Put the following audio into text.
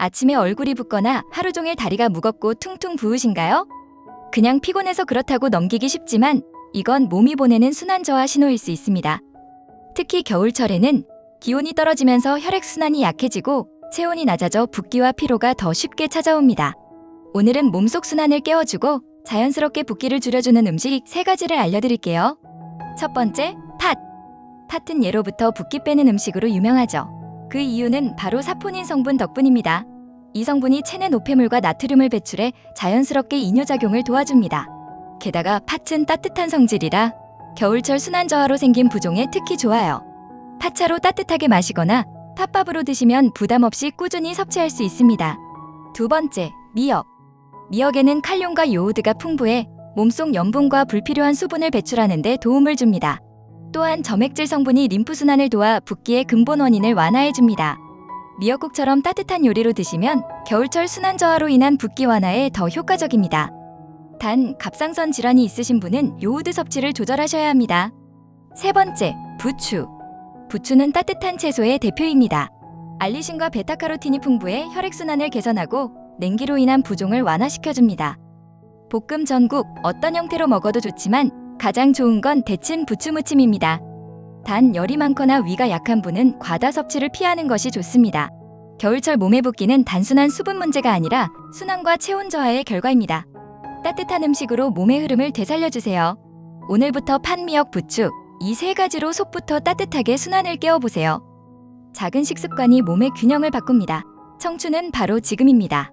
아침에 얼굴이 붓거나 하루 종일 다리가 무겁고 퉁퉁 부으신가요? 그냥 피곤해서 그렇다고 넘기기 쉽지만 이건 몸이 보내는 순환 저하 신호일 수 있습니다. 특히 겨울철에는 기온이 떨어지면서 혈액순환이 약해지고 체온이 낮아져 붓기와 피로가 더 쉽게 찾아옵니다. 오늘은 몸속 순환을 깨워주고 자연스럽게 붓기를 줄여주는 음식 세 가지를 알려드릴게요. 첫 번째, 팥. 팥은 예로부터 붓기 빼는 음식으로 유명하죠. 그 이유는 바로 사포닌 성분 덕분입니다. 이 성분이 체내 노폐물과 나트륨을 배출해 자연스럽게 이뇨작용을 도와줍니다. 게다가 팥은 따뜻한 성질이라 겨울철 순환 저하로 생긴 부종에 특히 좋아요. 팥차로 따뜻하게 마시거나 팥밥으로 드시면 부담 없이 꾸준히 섭취할 수 있습니다. 두 번째, 미역. 미역에는 칼륨과 요오드가 풍부해 몸속 염분과 불필요한 수분을 배출하는 데 도움을 줍니다. 또한 점액질 성분이 림프 순환을 도와 붓기의 근본 원인을 완화해 줍니다. 미역국처럼 따뜻한 요리로 드시면 겨울철 순환 저하로 인한 붓기 완화에 더 효과적입니다. 단 갑상선 질환이 있으신 분은 요오드 섭취를 조절하셔야 합니다. 세 번째, 부추. 부추는 따뜻한 채소의 대표입니다. 알리신과 베타카로틴이 풍부해 혈액순환을 개선하고 냉기로 인한 부종을 완화시켜줍니다. 볶음 전국 어떤 형태로 먹어도 좋지만 가장 좋은 건 데친 부추 무침입니다. 단 열이 많거나 위가 약한 분은 과다 섭취를 피하는 것이 좋습니다. 겨울철 몸의 붓기는 단순한 수분 문제가 아니라 순환과 체온 저하의 결과입니다. 따뜻한 음식으로 몸의 흐름을 되살려주세요. 오늘부터 판미역 부추 이세 가지로 속부터 따뜻하게 순환을 깨워보세요. 작은 식습관이 몸의 균형을 바꿉니다. 청춘은 바로 지금입니다.